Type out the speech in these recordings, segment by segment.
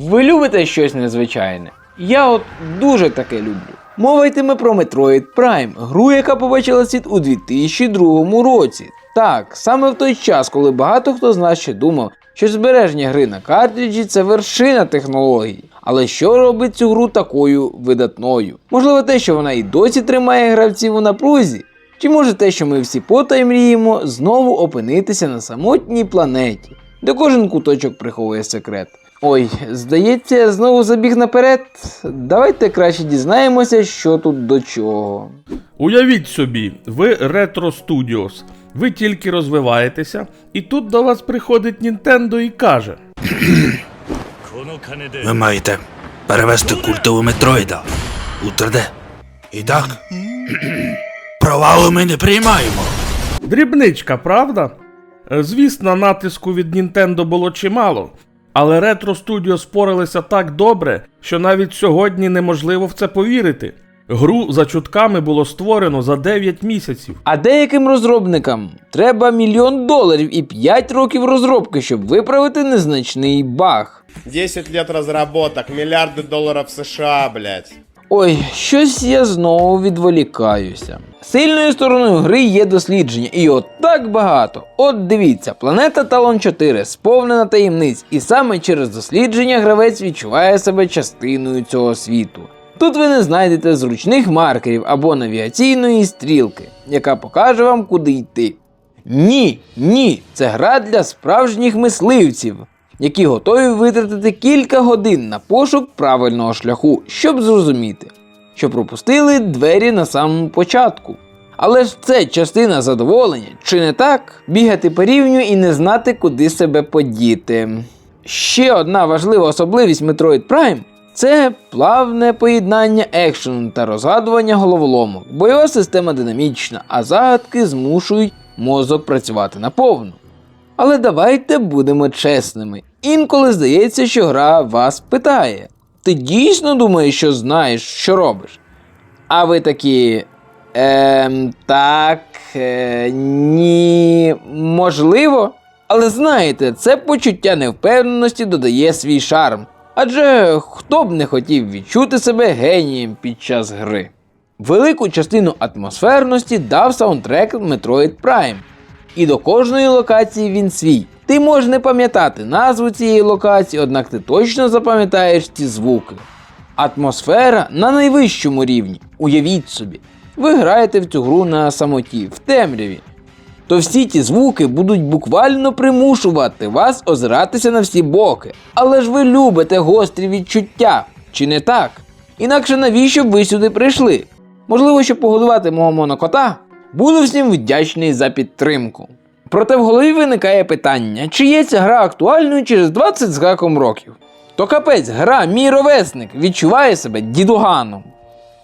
Ви любите щось незвичайне? Я от дуже таке люблю. Мова йтиме про Metroid Prime, гру, яка побачила світ у 2002 році. Так, саме в той час, коли багато хто з нас ще думав, що збереження гри на картриджі це вершина технологій. Але що робить цю гру такою видатною? Можливо, те, що вона і досі тримає гравців у напрузі? Чи може те, що ми всі потай мріємо, знову опинитися на самотній планеті, де кожен куточок приховує секрет? Ой, здається, я знову забіг наперед. Давайте краще дізнаємося, що тут до чого. Уявіть собі, ви Retro Studios. Ви тільки розвиваєтеся, і тут до вас приходить Nintendo і каже: Ви маєте перевести культову Метроїда у 3D. І так, провалу ми не приймаємо. Дрібничка, правда? Звісно, натиску від Nintendo було чимало, але Ретро Студіо спорилися так добре, що навіть сьогодні неможливо в це повірити. Гру за чутками було створено за 9 місяців. А деяким розробникам треба мільйон доларів і 5 років розробки, щоб виправити незначний баг. 10 років розробок, мільярди доларів США, блядь. Ой, щось я знову відволікаюся. Сильною стороною гри є дослідження, і от так багато. От дивіться, планета Талон 4 сповнена таємниць, і саме через дослідження гравець відчуває себе частиною цього світу. Тут ви не знайдете зручних маркерів або навігаційної стрілки, яка покаже вам, куди йти. Ні, ні, це гра для справжніх мисливців, які готові витратити кілька годин на пошук правильного шляху, щоб зрозуміти, що пропустили двері на самому початку. Але ж це частина задоволення, чи не так? Бігати по рівню і не знати, куди себе подіти. Ще одна важлива особливість Metroid Prime це плавне поєднання екшену та розгадування головоломок. Бойова система динамічна, а загадки змушують мозок працювати наповну. Але давайте будемо чесними. Інколи здається, що гра вас питає. Ти дійсно думаєш, що знаєш, що робиш? А ви такі. Ем, так, е, ні, можливо. Але знаєте, це почуття невпевненості додає свій шарм. Адже хто б не хотів відчути себе генієм під час гри. Велику частину атмосферності дав саундтрек Metroid Prime. І до кожної локації він свій. Ти можеш не пам'ятати назву цієї локації, однак ти точно запам'ятаєш ці звуки. Атмосфера на найвищому рівні. Уявіть собі, ви граєте в цю гру на самоті, в темряві. То всі ті звуки будуть буквально примушувати вас озиратися на всі боки. Але ж ви любите гострі відчуття, чи не так? Інакше навіщо б ви сюди прийшли? Можливо, щоб погодувати мого монокота? Буду всім вдячний за підтримку. Проте в голові виникає питання, чи є ця гра актуальною через 20 з гаком років. То капець, гра, мій ровесник, відчуває себе дідуганом.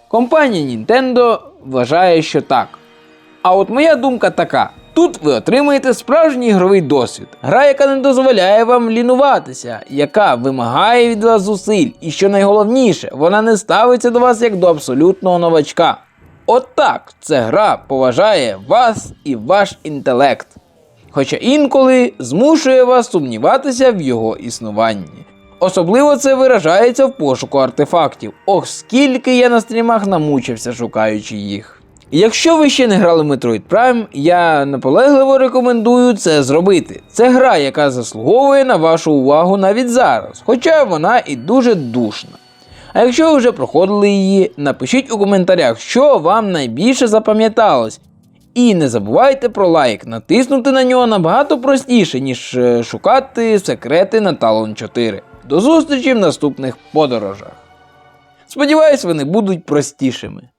Компанія Nintendo вважає, що так. А от моя думка така: тут ви отримаєте справжній ігровий досвід. Гра, яка не дозволяє вам лінуватися, яка вимагає від вас зусиль, і що найголовніше, вона не ставиться до вас як до абсолютного новачка. От так ця гра поважає вас і ваш інтелект. Хоча інколи змушує вас сумніватися в його існуванні. Особливо це виражається в пошуку артефактів. Ох, скільки я на стрімах намучився, шукаючи їх. Якщо ви ще не грали Metroid Prime, я наполегливо рекомендую це зробити. Це гра, яка заслуговує на вашу увагу навіть зараз, хоча вона і дуже душна. А якщо ви вже проходили її, напишіть у коментарях, що вам найбільше запам'яталось. І не забувайте про лайк, натиснути на нього набагато простіше, ніж е, шукати секрети на Talon 4. До зустрічі в наступних подорожах. Сподіваюсь, вони будуть простішими.